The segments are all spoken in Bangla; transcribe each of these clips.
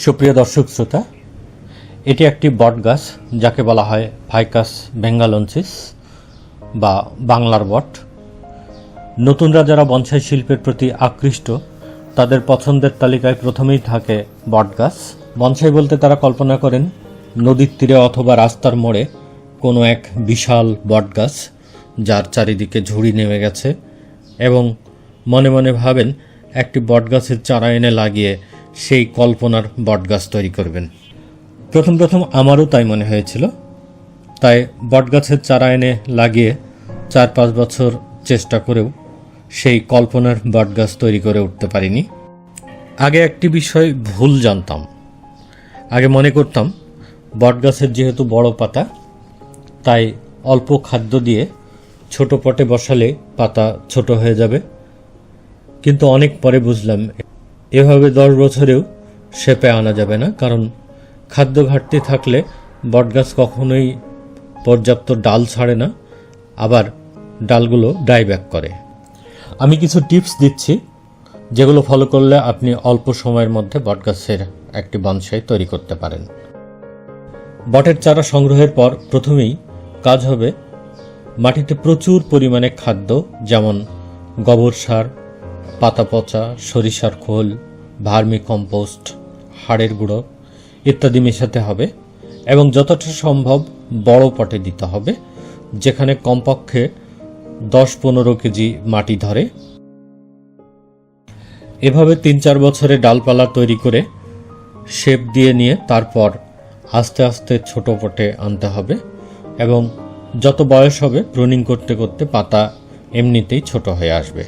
সুপ্রিয় দর্শক শ্রোতা, এটি একটি বট গাছ যাকে বলা হয় ভাইকাস বেঙ্গালনসিস বা বাংলার বট। নতুনরা যারা বনসাই শিল্পের প্রতি আকৃষ্ট, তাদের পছন্দের তালিকায় প্রথমেই থাকে বট গাছ। বনসাই বলতে তারা কল্পনা করেন, নদীর তীরে অথবা রাস্তার মোড়ে কোনো এক বিশাল বট গাছ যার চারিদিকে ঝুড়ি নেমে গেছে এবং মনে মনে ভাবেন, একটি বটগাছের চারা এনে লাগিয়ে সেই কল্পনার বটগাছ তৈরি করবেন। প্রথম প্রথম আমারও তাই মনে হয়েছিল। তাই বটগাছের চারা এনে লাগিয়ে চার পাঁচ বছর চেষ্টা করেও সেই কল্পনার বটগাছ তৈরি করে উঠতে পারিনি। আগে একটি বিষয় ভুল জানতাম। আগে মনে করতাম, বটগাছের যেহেতু বড় পাতা, তাই অল্প খাদ্য দিয়ে ছোট পটে বসালে পাতা ছোট হয়ে যাবে। কিন্তু অনেক পরে বুঝলাম এভাবে দশ বছরেও শেপে আনা যাবে না, কারণ খাদ্য ঘাটতি থাকলে বটগাছ কখনোই পর্যাপ্ত ডাল ছাড়ে না, আবার ডালগুলো ডাইব্যাক করে। আমি কিছু টিপস দিচ্ছি, যেগুলো ফলো করলে আপনি অল্প সময়ের মধ্যে বটগাছের একটি বনসাই তৈরি করতে পারেন। বটের চারা সংগ্রহের পর প্রথমেই কাজ হবে মাটিতে প্রচুর পরিমাণে খাদ্য, যেমন গোবর সার পাতা পচা সরিষার খোল, ভার্মি কম্পোস্ট, হাড়ের গুঁড়ো ইত্যাদি মেশাতে হবে এবং যতটা সম্ভব বড় পটে দিতে হবে, যেখানে কমপক্ষে দশ পনেরো কেজি মাটি ধরে। এভাবে তিন চার বছরে ডালপালা তৈরি করে শেপ দিয়ে নিয়ে তারপর আস্তে আস্তে ছোট পটে আনতে হবে এবং যত বয়স হবে প্রুনিং করতে করতে পাতা এমনিতেই ছোট হয়ে আসবে।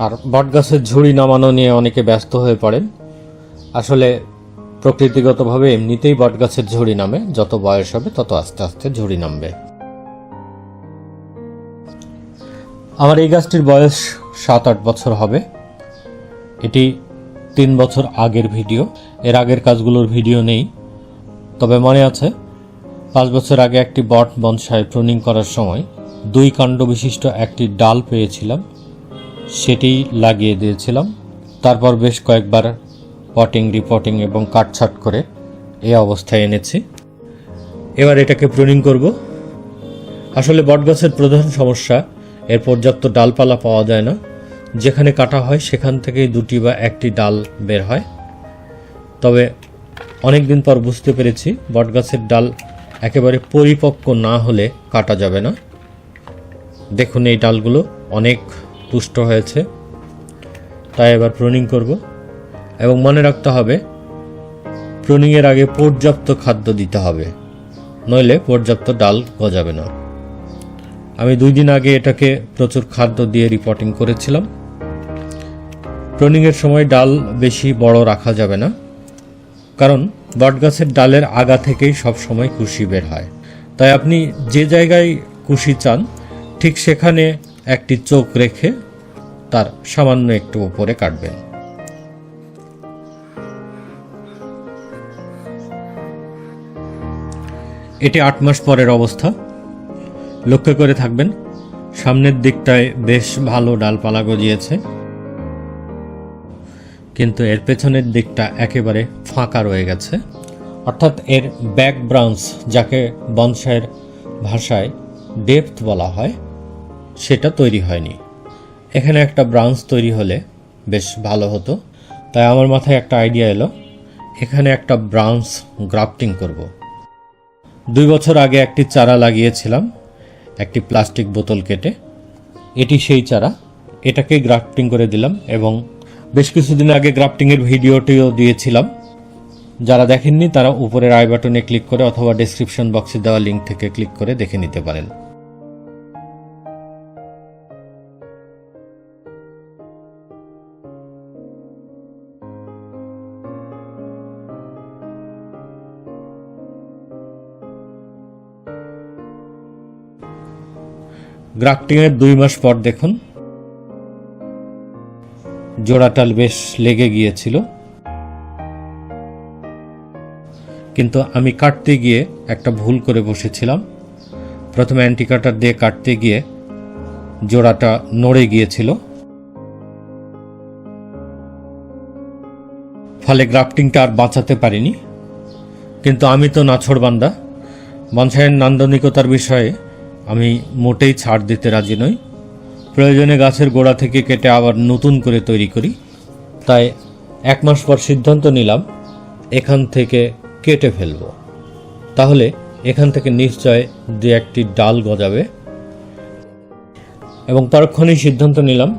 আর বটগাছের ঝুড়ি নামানো নিয়ে অনেকে ব্যস্ত হয়ে পড়েন। আসলে প্রকৃতিগতভাবে এমনিতেই বটগাছের ঝুড়ি নামে। যত বয়স হবে, তত আস্তে আস্তে ঝুড়ি নামবে। আমার এই গাছটির বয়স সাত আট বছর হবে। এটি তিন বছর আগের ভিডিও। এর আগের কাজগুলোর ভিডিও নেই। তবে মনে আছে, পাঁচ বছর আগে একটি বট বনসাই প্রুনিং করার সময় দুই কাণ্ড বিশিষ্ট একটি ডাল পেয়েছিলাম। সেটি লাগিয়ে দিয়েছিলাম। তারপর বেশ কয়েকবার পটিং রিপোর্টিং এবং কাটছাট করে এই অবস্থায় এনেছি। এবার এটাকে প্রুনিং করব। আসলে বটগাছের প্রধান সমস্যা, এর পর্যাপ্ত ডালপালা পাওয়া যায় না। যেখানে কাটা হয় সেখান থেকেই দুটি বা একটি ডাল বের হয়। তবে অনেক দিন পর বুঝতে পেরেছি, বটগাছের ডাল একেবারে পরিপক্ক না হলে কাটা যাবে না। দেখুন এই ডালগুলো অনেক পুষ্ট হয়েছে। তাই এবার প্রুনিং করব এবং মনে রাখতে হবে প্রুনিংয়ের আগে পর্যাপ্ত খাদ্য দিতে হবে, নইলে পর্যাপ্ত ডাল গজাবে না। আমি দুই দিন আগে এটাকে প্রচুর খাদ্য দিয়ে রিপোর্টিং করেছিলাম। প্রুনিংয়ের সময় ডাল বেশি বড় রাখা যাবে না, কারণ বটগাছের ডালের আগা থেকেই সব সময় কুশি বের হয়। তাই আপনি যে জায়গায় কুশি চান, ঠিক সেখানে একটি চোখ রেখে তার সামান্য একটু উপরে কাটবেন। এটি আট মাস পরের অবস্থা। লক্ষ্য করে থাকবেন, সামনের দিকটায় বেশ ভালো ডালপালা গজিয়েছে। কিন্তু এর পেছনের দিকটা একেবারে ফাঁকা রয়ে গেছে। অর্থাৎ এর ব্যাক ব্রাঞ্চ যাকে বনসাইয়ের ভাষায় ডেপথ বলা হয় সেটা তৈরি হয়নি। এখানে একটা ব্রাঞ্চ তৈরি হলে বেশ ভালো হতো। তাই আমার মাথায় একটা আইডিয়া এলো। এখানে একটা ব্রাঞ্চ গ্রাফটিং করব। দুই বছর আগে একটি চারা লাগিয়েছিলাম, একটি প্লাস্টিক বোতল কেটে। এটি সেই চারা। এটাকে গ্রাফটিং করে দিলাম এবং বেশ কিছুদিন আগে গ্রাফটিংয়ের ভিডিওটিও দিয়েছিলাম। যারা দেখেননি তারা উপরের আই বাটনে ক্লিক করে অথবা ডেসক্রিপশন বক্সে দেওয়া লিঙ্ক থেকে ক্লিক করে দেখে নিতে পারেন। গ্রাফটিংয়ের দুই মাস পর দেখুন। জোড়াটাল বেশ লেগে গিয়েছিল। কিন্তু আমি কাটতে গিয়ে একটা ভুল করে বসেছিলাম। প্রথমে অ্যান্টি কাটার দিয়ে কাটতে গিয়ে জোড়াটা নড়ে গিয়েছিল। ফলে গ্রাফটিংটা আর বাঁচাতে পারিনি। কিন্তু আমি তো নাছড়বান্দা। বনসাইয়ের নান্দনিকতার বিষয়ে আমি মোটেই ছাড় দিতে রাজি নই। প্রয়োজনে গাছের গোড়া থেকে কেটে আবার নতুন করে তৈরি করি। তাই এক মাস পর সিদ্ধান্ত নিলাম, এখান থেকে কেটে ফেলব। তাহলে এখান থেকে নিশ্চয় দু একটি ডাল গজাবে। এবং পরক্ষণেই সিদ্ধান্ত নিলাম,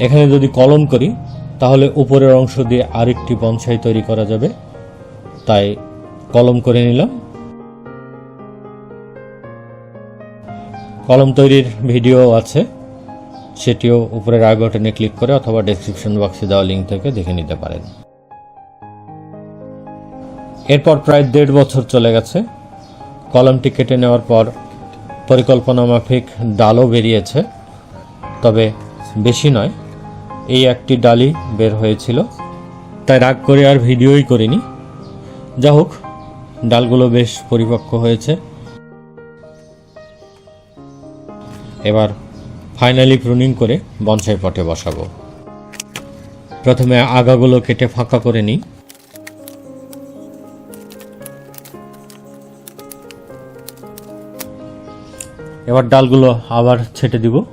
এখানে যদি কলম করি, তাহলে উপরের অংশ দিয়ে আরেকটি বনসাই তৈরি করা যাবে। তাই কলম করে নিলাম। কলম তৈরির ভিডিও আছে, সেটিও উপরের আই বাটনে ক্লিক করে অথবা ডেসক্রিপশন বক্সে দেওয়া লিঙ্ক থেকে দেখে নিতে পারেন। এরপর প্রায় দেড় বছর চলে গেছে। কলমটি কেটে নেওয়ার পর পরিকল্পনা মাফিক ডালও বেরিয়েছে, তবে বেশি নয়, এই একটি ডালই বের হয়েছিল। তাই রাগ করে আর ভিডিওই করিনি। যা হোক, ডালগুলো বেশ পরিপক্ক হয়েছে। এবার ফাইনালি প্রুনিং করে বনসাই পটে বসাবো। প্রথমে আগাগুলো কেটে ফাঁকা করে নিই। এবার ডালগুলো আবার ছেটে দিব।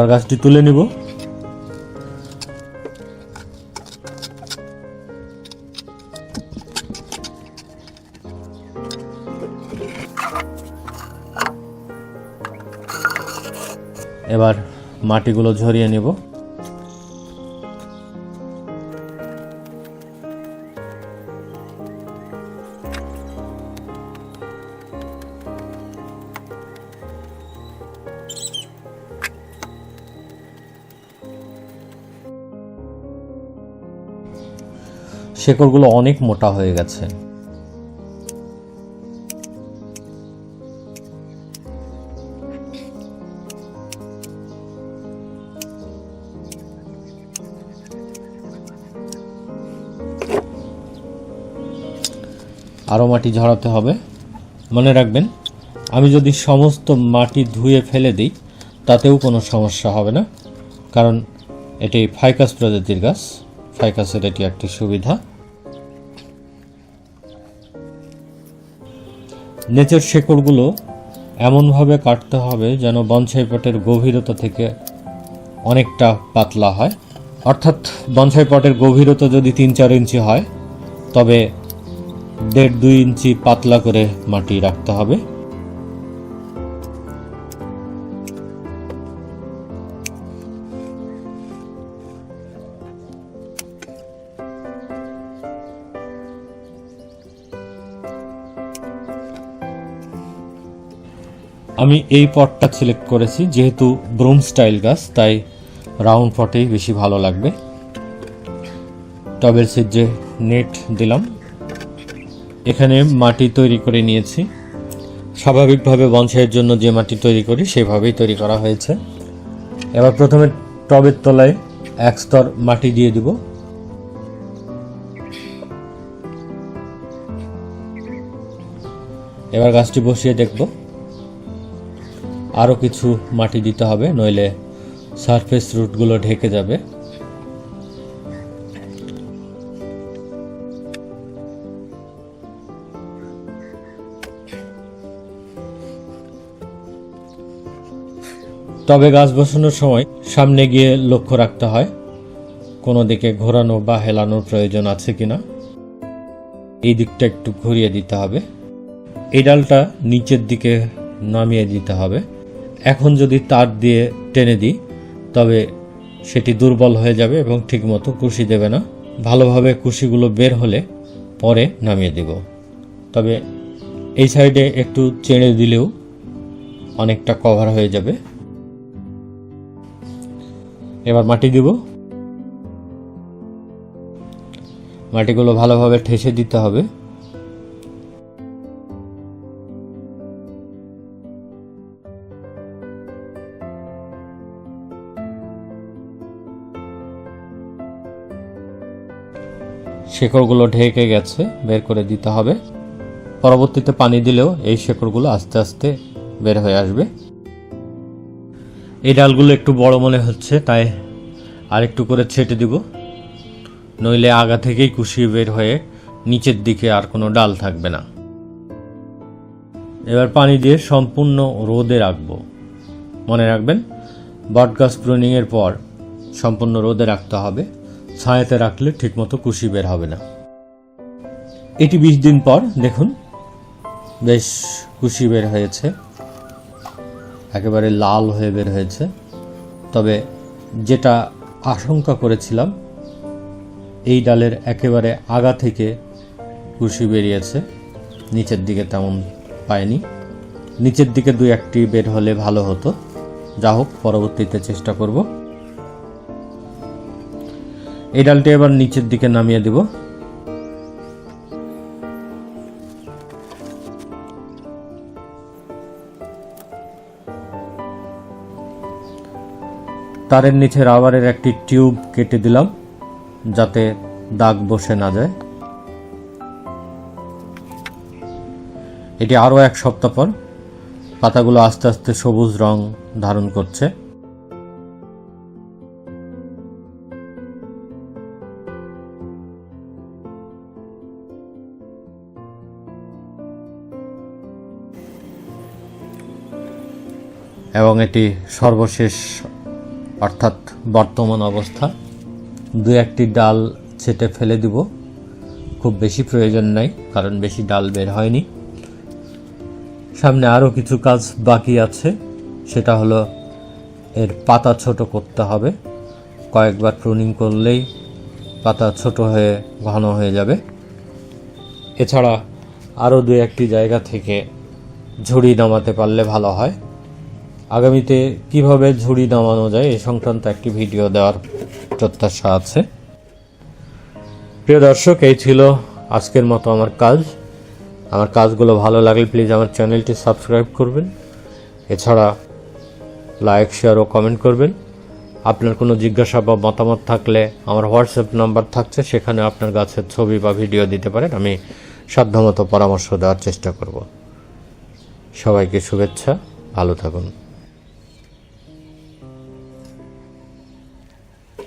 এবার গাছটি তুলে নিব। এবার মাটিগুলো ঝরিয়ে নেব। শেকড়গুলো অনেক মোটা হয়ে গেছে। আরও মাটি ঝরাতে হবে। মনে রাখবেন, আমি যদি সমস্ত মাটি ধুয়ে ফেলে দিই, তাতেও কোনো সমস্যা হবে না, কারণ এটি ফাইকাস প্রজাতির গাছ। ফাইকাসের এটি একটি সুবিধা। নেচের শেকড়গুলো এমনভাবে কাটতে হবে যেন বনসাই পটের গভীরতা থেকে অনেকটা পাতলা হয়। অর্থাৎ বনসাই পটের গভীরতা যদি তিন চার ইঞ্চি হয়, তবে দেড় দুই ইঞ্চি পাতলা করে মাটি রাখতে হবে। আমি এই পটটা সিলেক্ট করেছি, যেহেতু ব্রুম স্টাইল গাছ, তাই রাউন্ড পটেই বেশি ভালো লাগবে। টবের যে নেট দিলাম। এখানে মাটি তৈরি করে নিয়েছি। স্বাভাবিকভাবে বনসাইয়ের জন্য যে মাটি তৈরি করি, সেভাবেই তৈরি করা হয়েছে। এবার প্রথমে টবের তলায় এক স্তর মাটি দিয়ে দিব। এবার গাছটি বসিয়ে দেখব। আরও কিছু মাটি দিতে হবে, নইলে সারফেস রুটগুলো ঢেকে যাবে। তবে গাছ বসানোর সময় সামনে গিয়ে লক্ষ্য রাখতে হয়, কোনো দিকে ঘোরানো বা হেলানোর প্রয়োজন আছে কিনা। এই দিকটা একটু ঘুরিয়ে দিতে হবে। এই ডালটা নিচের দিকে নামিয়ে দিতে হবে। এখন যদি তার দিয়ে টেনে দিই, তবে সেটি দুর্বল হয়ে যাবে এবং ঠিকমতো কুশি দেবে না। ভালোভাবে কুশিগুলো বের হলে পরে নামিয়ে দিব। তবে এই সাইডে একটু চেড়ে দিলেও অনেকটা কভার হয়ে যাবে। এবার মাটি দিব। মাটিগুলো ভালোভাবে ঠেসে দিতে হবে। শেকড়গুলো ঢেকে গেছে, বের করে দিতে হবে। পরবর্তীতে পানি দিলেও এই শেকড়গুলো আস্তে আস্তে বের হয়ে আসবে। এই ডালগুলো একটু বড় মনে হচ্ছে, তাই আরেকটু করে ছেটে দিব। নইলে আগা থেকেই কুশিয়ে বের হয়ে নিচের দিকে আর কোনো ডাল থাকবে না। এবার পানি দিয়ে সম্পূর্ণ রোদে রাখব। মনে রাখবেন, বটগাছ প্রুনিংয়ের পর সম্পূর্ণ রোদে রাখতে হবে। ছায়াতে রাখলে ঠিকমতো কুশি বের হবে না। এটি বিশ দিন পর, দেখুন, বেশ কুশি বের হয়েছে। একেবারে লাল হয়ে বের হয়েছে। তবে যেটা আশঙ্কা করেছিলাম, এই ডালের একেবারে আগা থেকে কুশি বেরিয়েছে। নিচের দিকে তেমন পায়নি। নিচের দিকে দু একটি বের হলে ভালো হতো। যা হোক, পরবর্তীতে চেষ্টা করব। এই ডালটি এবার নিচের দিকে নামিয়ে দেব। তারের নিচে রাবারের একটি টিউব কেটে দিলাম, যাতে দাগ বসে না যায়। এটি আরও এক সপ্তাহ পর পাতাগুলো আস্তে আস্তে সবুজ রং ধারণ করছে। এবং এটি সর্বশেষ, অর্থাৎ বর্তমান অবস্থা। দু একটি ডাল ছেটে ফেলে দিব। খুব বেশি প্রয়োজন নাই, কারণ বেশি ডাল বের হয়নি। সামনে আরও কিছু কাজ বাকি আছে। সেটা হলো, এর পাতা ছোট করতে হবে। কয়েকবার প্রুনিং করলেই পাতা ছোট হয়ে, ঘন হয়ে যাবে। এছাড়া আরও দু একটি জায়গা থেকে ঝুড়ি নামাতে পারলে ভালো হয়। আগামীতে কীভাবে ঝুড়ি নামানো যায় এ সংক্রান্ত একটি ভিডিও দেওয়ার প্রত্যাশা আছে। প্রিয় দর্শক, এই ছিল আজকের মতো আমার কাজ। আমার কাজগুলো ভালো লাগলে প্লিজ আমার চ্যানেলটি সাবস্ক্রাইব করবেন। এছাড়া লাইক, শেয়ার ও কমেন্ট করবেন। আপনার কোনো জিজ্ঞাসা বা মতামত থাকলে আমার হোয়াটসঅ্যাপ নাম্বার থাকছে, সেখানে আপনার গাছের ছবি বা ভিডিও দিতে পারেন। আমি সাধ্যমতো পরামর্শ দেওয়ার চেষ্টা করব। সবাইকে শুভেচ্ছা, ভালো থাকুন।